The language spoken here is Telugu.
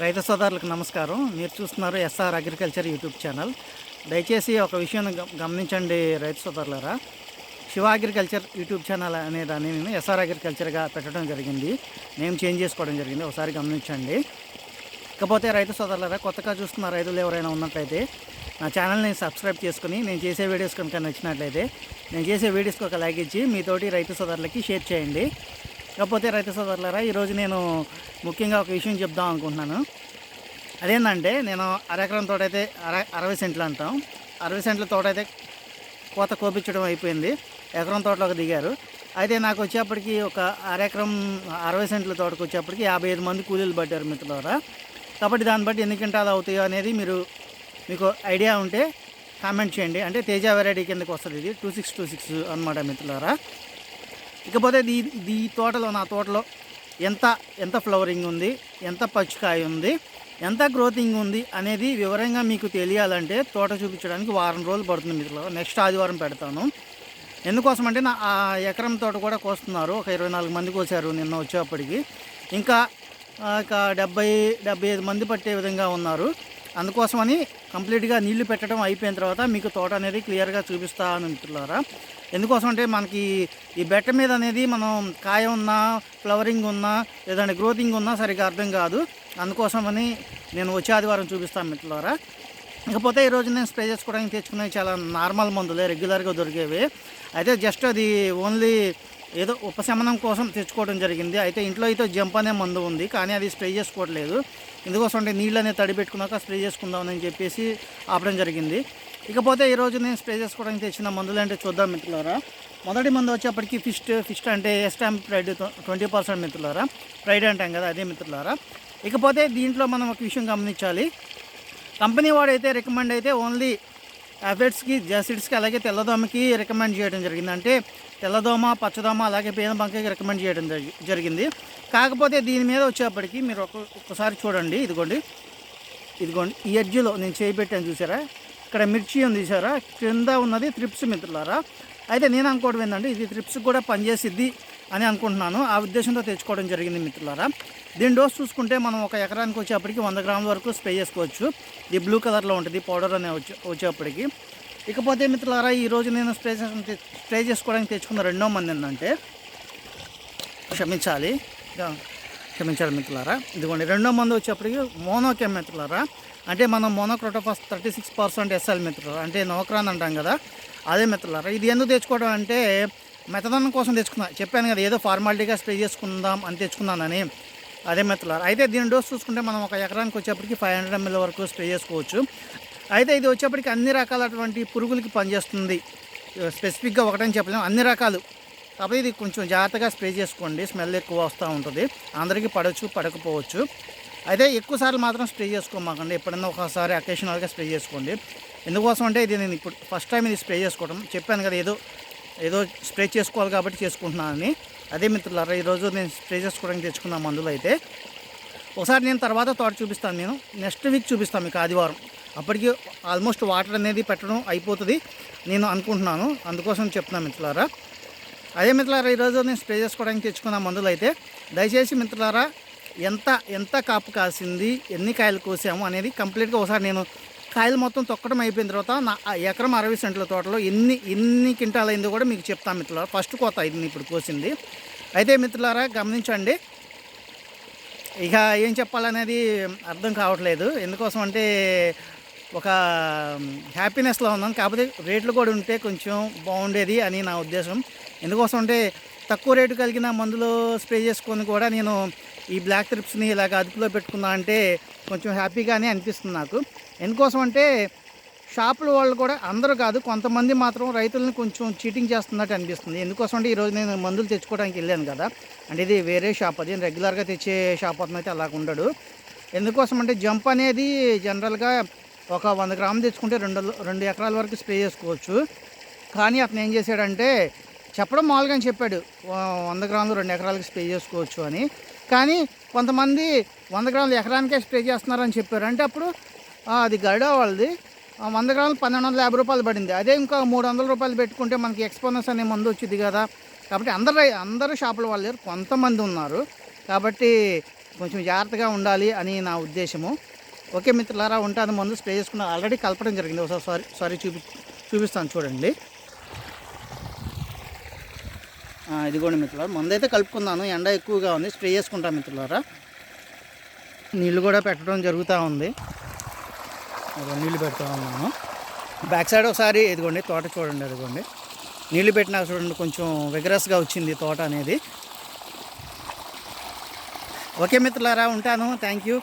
రైతు సోదరులకు నమస్కారం. మీరు చూస్తున్నారు ఎస్ఆర్ అగ్రికల్చర్ యూట్యూబ్ ఛానల్. దయచేసి ఒక విషయం గమనించండి రైతు సోదరులరా. శివ అగ్రికల్చర్ యూట్యూబ్ ఛానల్ అనే దాన్ని నేను ఎస్ఆర్ అగ్రికల్చర్గా పెట్టడం జరిగింది. నేమ్ చేంజ్ చేసుకోవడం జరిగింది. ఒకసారి గమనించండి. ఇకపోతే రైతు సోదరులరా కొత్తగా చూస్తున్న రైతులు ఎవరైనా ఉన్నట్లయితే నా ఛానల్ని సబ్స్క్రైబ్ చేసుకుని నేను చేసే వీడియోస్ కనుక నచ్చినట్లయితే నేను చేసే వీడియోస్కి ఒక లైక్ ఇచ్చి మీతోటి రైతు సోదరులకి షేర్ చేయండి. కాకపోతే రైతు సోదరులరా ఈరోజు నేను ముఖ్యంగా ఒక విషయం చెప్దాం అనుకుంటున్నాను. అదేంటంటే నేను అరెకరం తోట అయితే అర అరవై సెంట్లు అంటాం. అరవై సెంట్ల తోట అయితే కోత కోపించడం అయిపోయింది. ఎకరం తోటలోకి దిగారు. అయితే నాకు వచ్చేప్పటికి ఒక అరెకరం అరవై సెంట్ల తోటకు వచ్చేప్పటికి యాభై ఐదు మంది కూలీలు పట్టారు మిత్రులారా కాబట్టి దాన్ని బట్టి ఎన్ని క్వింటాలు అవుతాయో అనేది మీరు మీకు ఐడియా ఉంటే కామెంట్ చేయండి. అంటే తేజ వెరైటీ కిందకి వస్తుంది ఇది టూ సిక్స్ టూ సిక్స్ అనమాట మిత్రులారా ఇకపోతే ఈ ఈ తోటలో నా తోటలో ఎంత ఎంత ఫ్లవరింగ్ ఉంది ఎంత పచ్చికాయ ఉంది ఎంత గ్రోతింగ్ ఉంది అనేది వివరంగా మీకు తెలియాలంటే తోట చూపించడానికి వారం రోజులు పడుతుంది మిత్రులు నెక్స్ట్ ఆదివారం పెడతాను. ఎందుకోసం అంటే నా ఆ ఎకరం తోట కూడా కోస్తున్నారు. ఒక ఇరవై నాలుగు మంది కోసారు నిన్న వచ్చేప్పటికి. ఇంకా ఒక డెబ్బై డెబ్బై ఐదు మంది పట్టే విధంగా ఉన్నారు. అందుకోసమని కంప్లీట్గా నీళ్ళు పెట్టడం అయిపోయిన తర్వాత మీకు తోట అనేది క్లియర్గా చూపిస్తాను మిత్రులారా. ఎందుకోసం అంటే మనకి ఈ బెట్ట మీద అనేది మనం కాయ ఉన్నా ఫ్లవరింగ్ ఉన్నా లేదంటే గ్రోతింగ్ ఉన్నా సరిగ్గా అర్థం కాదు. అందుకోసమని నేను వచ్చే ఆదివారం చూపిస్తాను మిత్రులారా. ఇకపోతే ఈరోజు నేను స్ప్రే చేసుకోవడానికి తెచ్చుకునేవి చాలా నార్మల్ మందులే రెగ్యులర్గా దొరికేవి. అయితే జస్ట్ అది ఓన్లీ ఏదో ఉపశమనం కోసం తెచ్చుకోవడం జరిగింది. అయితే ఇంట్లో అయితే జంప్ అనే మందు ఉంది కానీ అది స్ప్రే చేసుకోవట్లేదు. ఎందుకోసం అంటే నీళ్ళు అనేది తడి పెట్టుకున్నాక స్ప్రే చేసుకుందామని చెప్పేసి ఆపడం జరిగింది. ఇకపోతే ఈరోజు నేను స్ప్రే చేసుకోవడానికి తెచ్చిన మందులు అంటే చూద్దాం మిత్రులారా. మొదటి మందు వచ్చేప్పటికి ఫిస్ట్ ఫిస్ట్ అంటే ఎస్టాంప్ ప్రైడ్ ట్వంటీ పర్సెంట్ మిత్రులారా. ప్రైడ్ అంటాం కదా అదే మిత్రులారా. ఇకపోతే దీంట్లో మనం ఒక విషయం గమనించాలి. కంపెనీ వాడైతే రికమెండ్ అయితే ఓన్లీ అఫెట్స్కి జసిడ్స్కి అలాగే తెల్లదోమకి రికమెండ్ చేయడం జరిగింది. అంటే తెల్లదోమ పచ్చదోమ అలాగే పేద బంకకి రికమెండ్ చేయడం జరిగింది. కాకపోతే దీని మీద వచ్చేప్పటికి మీరు ఒక ఒక్కసారి చూడండి. ఇదిగోండి. ఇదిగోండి. ఈ ఎడ్జ్లో నేను చేయి పెట్టాను చూసారా? ఇక్కడ మిర్చి ఉంది చూసారా? కింద ఉన్నది త్రిప్స్ మిత్రులారా. అయితే నేను అనుకోవడం ఏంటంటే ఇది త్రిప్స్ కూడా పనిచేసిద్ది అని అనుకుంటున్నాను. ఆ ఉద్దేశంతో తెచ్చుకోవడం జరిగింది మిత్రులారా. దీని డోస్ చూసుకుంటే మనం ఒక ఎకరానికి వచ్చేప్పటికి వంద గ్రాముల వరకు స్ప్రే చేసుకోవచ్చు. ఇది బ్లూ కలర్లో ఉంటుంది పౌడర్ అనే వచ్చే వచ్చేప్పటికి. ఇకపోతే మిత్రులారా ఈరోజు నేను స్ప్రే చేసిన- స్ప్రే చేసుకోవడానికి తెచ్చుకున్న రెండో మంది ఏంటంటే క్షమించాలి. క్షమించాలి మిత్రులారా. ఇదిగోండి రెండో మంది వచ్చేప్పటికి మోనోకెమ్ మిత్రులారా. అంటే మనం monocrotophos thirty six percent SL మిత్రులు అంటే నోక్రాన్ అంటాం కదా. అదే మిత్రులారా ఇది ఎందుకు తెచ్చుకోవడం అంటే మెతదనం కోసం తెచ్చుకున్నా. చెప్పాను కదా ఏదో ఫార్మాలిటీగా స్ప్రే చేసుకుందాం అని తెచ్చుకున్నానని. అదే మిత్రులారా అయితే దీని డోస్ చూసుకుంటే మనం ఒక ఎకరానికి వచ్చేప్పటికి ఫైవ్ హండ్రెడ్ ఎంఎల్ వరకు స్ప్రే చేసుకోవచ్చు. అయితే ఇది వచ్చేప్పటికి అన్ని రకాలటువంటి పురుగులకి పనిచేస్తుంది. స్పెసిఫిక్గా ఒకటని చెప్పలేము అన్ని రకాలు. కాకపోతే ఇది కొంచెం జాగ్రత్తగా స్ప్రే చేసుకోండి. స్మెల్ ఎక్కువ వస్తూ ఉంటుంది. అందరికీ పడవచ్చు పడకపోవచ్చు. అయితే ఎక్కువ సార్లు మాత్రం స్ప్రే చేసుకోమాకండి. ఎప్పుడైనా ఒకసారి అకేషనల్గా స్ప్రే చేసుకోండి. ఎందుకోసం అంటే ఇది నేను ఇప్పుడు ఫస్ట్ టైం ఇది స్ప్రే చేసుకోవడం చెప్పాను కదా ఏదో ఏదో స్ప్రే చేసుకోవాలి కాబట్టి చేసుకుంటున్నానని. అదే మిత్రులారా ఈరోజు నేను స్ప్రే చేసుకోవడానికి తెచ్చుకున్న మందులు అయితే ఒకసారి నేను తర్వాత తోట చూపిస్తాను నేను. నెక్స్ట్ వీక్ చూపిస్తాను మీకు ఆదివారం. అప్పటికి ఆల్మోస్ట్ వాటర్ అనేది పెట్టడం అయిపోతుంది. నేను అనుకుంటున్నాను. అందుకోసం చెప్తున్నాను మిత్రులారా. అదే మిత్రులారా ఈరోజు నేను స్ప్రే చేసుకోవడానికి తెచ్చుకున్న మందులు అయితే దయచేసి మిత్రులారా ఎంత ఎంత కాపు కాసింది ఎన్ని కాయలు కోసాము అనేది కంప్లీట్గా ఒకసారి నేను కాయలు మొత్తం తొక్కడం అయిపోయిన తర్వాత నా ఎకరం అరవై సెంట్ల తోటలో ఎన్ని ఎన్ని క్వింటాలు అయిందో కూడా మీకు చెప్తాను మిత్రులారా. ఫస్ట్ కోత అయింది ఇప్పుడు కోసింది. అయితే మిత్రులారా గమనించండి. ఇక ఏం చెప్పాలనేది అర్థం కావట్లేదు. ఎందుకోసం అంటే ఒక హ్యాపీనెస్లో ఉన్నాను కాకపోతే రేట్లు కూడా ఉంటే కొంచెం బాగుండేది అని నా ఉద్దేశం. ఎందుకోసం అంటే తక్కువ రేటు కలిగిన మందులు స్ప్రే చేసుకొని కూడా నేను ఈ బ్లాక్ ట్రిప్స్ని ఇలాగ అదుపులో పెట్టుకున్నా అంటే కొంచెం హ్యాపీగానే అనిపిస్తుంది నాకు. ఎందుకోసం అంటే షాపుల వాళ్ళు కూడా అందరూ కాదు కొంతమంది మాత్రం రైతులను కొంచెం చీటింగ్ చేస్తున్నట్టు అనిపిస్తుంది. ఎందుకోసం అంటే ఈరోజు నేను మందులు తెచ్చుకోవడానికి వెళ్ళాను కదా అంటే ఇది వేరే షాప్ అది రెగ్యులర్గా తెచ్చే షాప్ అతను అయితే అలాగ ఉండడు. ఎందుకోసం అంటే జంప్ అనేది జనరల్గా ఒక వంద గ్రాములు తెచ్చుకుంటే రెండు రెండు ఎకరాల వరకు స్ప్రే చేసుకోవచ్చు. కానీ అతను ఏం చేశాడంటే చెప్పడం మామూలుగా చెప్పాడు. వంద గ్రాములు రెండు ఎకరాలకు స్ప్రే చేసుకోవచ్చు అని. కానీ కొంతమంది వంద గ్రాములు ఎకరానికే స్ప్రే చేస్తున్నారని చెప్పారు. అంటే అప్పుడు అది గరుడ వాళ్ళది. వంద గ్రాములు పన్నెండు వందల యాభై రూపాయలు పడింది. అదే ఇంకా మూడు వందల రూపాయలు పెట్టుకుంటే మనకి ఎక్స్పోనస్ అనే మందు వచ్చింది కదా. కాబట్టి అందరు అందరూ షాపుల వాళ్ళు లేరు. కొంతమంది ఉన్నారు. కాబట్టి కొంచెం జాగ్రత్తగా ఉండాలి అని నా ఉద్దేశము. ఓకే మిత్రులారా ఉంటాను. ముందు స్ప్రే చేసుకున్న ఆల్రెడీ కలపడం జరిగింది. ఒకసారి సారీ సారీ చూపి చూపిస్తాను చూడండి ఆ, ఇదిగోండి మిత్రులారా. ముందైతే కలుపుకున్నాను ఎండ ఎక్కువగా ఉంది. స్ప్రే చేసుకుంటాను మిత్రులారా. నీళ్ళు కూడా పెట్టడం జరుగుతూ ఉంది. నీళ్ళు పెడతా ఉన్నాను. బ్యాక్ సైడ్ ఒకసారి ఇదిగోండి తోట చూడండి ఇదిగోండి. నీళ్ళు పెట్టినా చూడండి కొంచెం విగరస్గా వచ్చింది తోట అనేది. ఓకే మిత్రులారా ఉంటాను. Thank you.